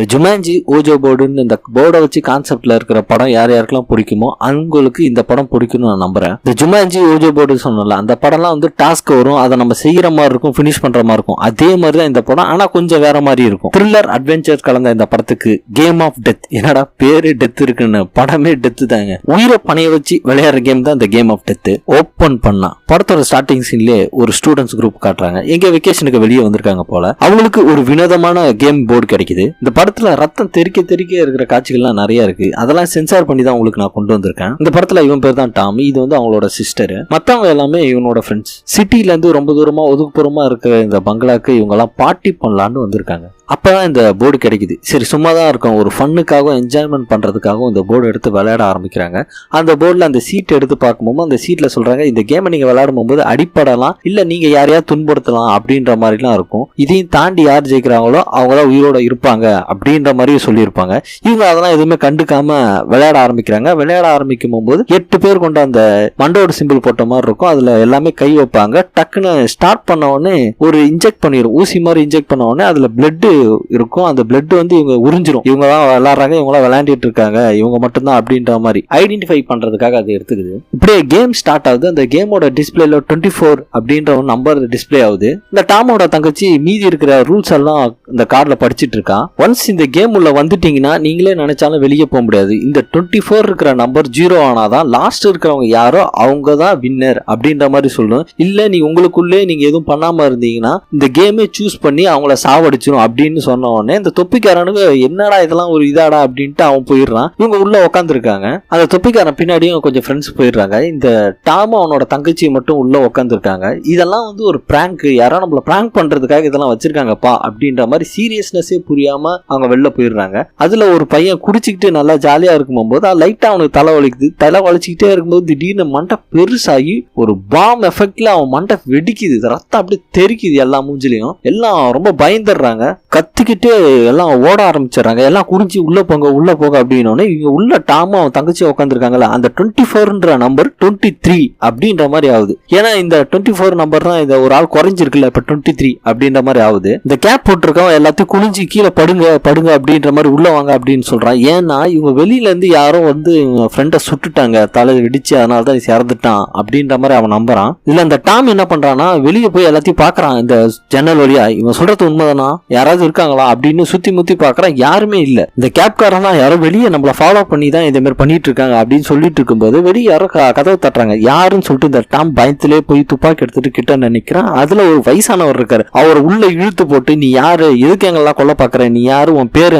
இந்த ஜுமான்ஜி ஓஜோ போர்டுன்னு இந்த போர்டை வச்சு கான்செப்ட்ல இருக்கிற படம் யார் யாருக்கெல்லாம் பிடிக்குமோ அவங்களுக்கு இந்த படம் பிடிக்கும்னு நான் நம்புறேன். இந்த ஜுமான்ஜி ஓஜோ போர்டு சொன்னல அந்த படம்லாம் வந்து டாஸ்க் வரும் அதை நம்ம செய்யற மாதிரி இருக்கும் ஃபினிஷ் பண்ற மாதிரி இருக்கும். அதே மாதிரி தான் இந்த படம் ஆனா கொஞ்சம் வேற மாதிரி இருக்கும். த்ரில்லர் அட்வென்ச்சர் கலந்த இந்த படத்துக்கு கேம் ஆஃப் டெத் என்னடா பேரு டெத் இருக்குன்னு படமே டெத் தாங்க. உயிரை பணைய வச்சு விளையாடுற கேம் தான் இந்த கேம் ஆஃப் டெத் ஓப்பன் பண்ணா. படத்தோட ஸ்டார்டிங் சீன்லயே ஒரு ஸ்டூடெண்ட்ஸ் குரூப் காட்டுறாங்க. எங்க வெக்கேஷனுக்கு வெளியே வந்திருக்காங்க போல. அவங்களுக்கு ஒரு வினோதமான கேம் போர்டு கிடைக்குது. இந்த படத்துல ரத்தம் தெறிக்க தெரிக்க இருக்கிற காட்சிகள்லாம் நிறைய இருக்கு. அதெல்லாம் சென்சார் பண்ணி தான் உங்களுக்கு நான் கொண்டு வந்திருக்கேன். இந்த படத்துல இவன் பேர் தான் டாமி. இது வந்து அவங்களோட சிஸ்டர் மத்தவங்க எல்லாமே இவனோட ஃப்ரெண்ட்ஸ் சிட்டில இருந்து ரொம்ப தூரமா ஒதுக்குப்புறமா இருக்கிற இந்த பங்களாக்கு இவங்க எல்லாம் பார்ட்டி பண்ணலான்னு வந்திருக்காங்க. அப்பதான் இந்த போர்டு கிடைக்குது. சரி சும்மா தான் இருக்கும். ஒரு ஃபன்னுக்காகவும் என்ஜாய்மெண்ட் பண்றதுக்காகவும் இந்த போர்டு எடுத்து விளையாட ஆரம்பிக்கிறாங்க. அந்த போர்டில் அந்த சீட் எடுத்து பார்க்கும்போது அந்த சீட்டில் சொல்கிறாங்க இந்த கேமை நீங்கள் விளையாடும் போது அடிப்படலாம். இல்லை நீங்கள் யாரையாவது துன்புறுத்தலாம். அப்படின்ற மாதிரிலாம் இருக்கும். இதையும் தாண்டி யார் ஜெயிக்கிறாங்களோ அவங்க தான் உயிரோட இருப்பாங்க. அப்படின்ற மாதிரியும் சொல்லியிருப்பாங்க. இவங்க அதெல்லாம் எதுவுமே கண்டுக்காம விளையாட ஆரம்பிக்கிறாங்க. விளையாட ஆரம்பிக்கும் போது எட்டு பேர் கொண்ட அந்த மண்டோட சிம்பிள் போட்ட மாதிரி இருக்கும். அதில் எல்லாமே கை வைப்பாங்க. டக்குன்னு ஸ்டார்ட் பண்ண உடனே ஒரு இன்ஜெக்ட் பண்ணிடும் ஊசி மாதிரி இன்ஜெக்ட் பண்ண உடனே அதில் பிளட்டு இருக்கும். அந்த பிளட் வந்து இவங்க உறிஞ்சிரும். இவங்க தான் விளையாடுறாங்க. இவங்களாம் விளையாண்டுட்டு இருக்காங்க. இவங்க மட்டும்தான் அப்படின்ற மாதிரி. ஐடென்டிஃபை பண்றதுக்காக அது எடுத்துக்குது. இப்படியே கேம் ஸ்டார்ட் ஆகுது. அந்த கேமோட டிஸ்பிளேல டுவெண்ட்டி ஃபோர் அப்படின்ற ஒரு நம்பர் டிஸ்ப்ளே ஆகுது. இந்த டாமோட தங்கச்சி மீதி இருக்கிற ரூல்ஸ் எல்லாம் இந்த கார்டில் படிச்சுட்டு இருக்கான் ஒன்ஸ் இந்த கேம் உள்ள வந்துட்டீங்கன்னா நீங்களே நினைச்சாலும் வெளியே போக முடியாது. இந்த டுவெண்ட்டி ஃபோர் இருக்கிற நம்பர் ஜீரோ ஆனாதான் லாஸ்ட் இருக்கிறவங்க யாரோ அவங்க தான் வின்னர் அப்படின்ற மாதிரி சொல்லணும். இல்ல நீ உங்களுக்குள்ளே நீங்க எதுவும் பண்ணாம இருந்தீங்கன்னா இந்த கேமே சூஸ் பண்ணி அவங்கள சாவடிச்சிடும் அப்படின்னு சொன்ன உடனே இந்த தொப்பிக்காரனுக்கு என்னடா இதெல்லாம் ஒரு இதாடா அப்படின்ட்டு அவன் போயிடுறான். இவங்க உள்ள உட்காந்துருக்காங்க அந்த தொப்பிக்காரன் பின்னாடியும் கொஞ்சம் ஃப்ரெண்ட்ஸ் போயிடுறாங்க. இந்த டாம் அவனோட தங்கச்சி மட்டும் உள்ள உட்காந்துருக்காங்க இதெல்லாம் வந்து ஒரு பிராங்க் யாரோ நம்மள பிராங்க் பண்றதுக்காக இதெல்லாம் வச்சிருக்காங்கப்பா அப்படின்ற மாதிரி சீரியஸ்னஸே புரியாம அவங்க வெளில போயிடுறாங்க. அதில் ஒரு பையன் குடிச்சிக்கிட்டு நல்லா ஜாலியாக இருக்கும் போது லைட்டாக அவனுக்கு தலை வலிக்குது. தலை வலிச்சிக்கிட்டே இருக்கும்போது திடீர்னு மண்டை பெருசாகி ஒரு பாம் எஃபெக்டில் அவன் மண்டை வெடிக்குது. ரத்தம் அப்படியே தெறிக்குது எல்லா மூஞ்சிலையும். எல்லாம் ரொம்ப பயந்துடுறாங்க. கத்திக்கிட்டு எல்லாம் ஓட ஆரம்பிச்சிடுறாங்க. எல்லாம் குறிஞ்சி உள்ளே போங்க உள்ளே போங்க அப்படின்னோடனே இவங்க உள்ள டாமும் அவன் தங்கச்சி உட்காந்துருக்காங்கல்ல அந்த டுவெண்ட்டி ஃபோர்ன்ற நம்பர் டுவெண்ட்டி த்ரீ அப்படின்ற மாதிரி ஆகுது. ஏன்னா இந்த டுவெண்ட்டி ஃபோர் நம்பர் தான் இந்த ஒரு ஆள் குறைஞ்சிருக்குல்ல இப்போ டுவெண்ட்டி த்ரீ அப்படின்ற மாதிரி ஆகுது. இந்த கேப் போட்டிருக்கவன் எல்லாத்தையும் குனிஞ்சு கீழே படுங்க படுங்க அப்படின்ற மாதிரி உள்ளே வாங்க அப்படின்னு சொல்கிறான் ஏன்னா இவங்க வெளியிலேருந்து யாரும் வந்து இவங்க ஃப்ரெண்டை சுட்டுட்டாங்க தலை வெடிச்சு அதனால தான் இறந்துட்டான் அப்படின்ற மாதிரி அவன் நம்புறான். இதில் அந்த டாம் என்ன பண்ணுறான்னா வெளியே போய் எல்லாத்தையும் பார்க்குறான். இந்த ஜன்னல் வழியா இவன் சொல்கிறது உண்மைதானா? யாராவது இருக்காங்களா? அப்படின்னு சுற்றி முத்தி பார்க்குறான். யாருமே இல்லை. இந்த கேப்காரன் தான் யாரோ வெளியே நம்மளை ஃபாலோ பண்ணி தான் இதேமாரி மாதிரி பண்ணிட்டு இருக்காங்க அப்படின்னு சொல்லிட்டு இருக்கும்போது வெளியே யாரோ க- கதவை தட்டுறாங்க. யாருன்னு சொல்லிட்டு இந்த டாம் பயத்திலே போய் துப்பாக்கி எடுத்துட்டு கிட்ட நினைக்கிறான். அதில் ஒரு வயசானவர் இருக்காரு. அவர் உள்ள இழுத்து போட்டு நீ யாரு? எதுக்கு எங்கெல்லாம் கொல்ல பாக்குற நீ யாரு? உன் பேர் என்ன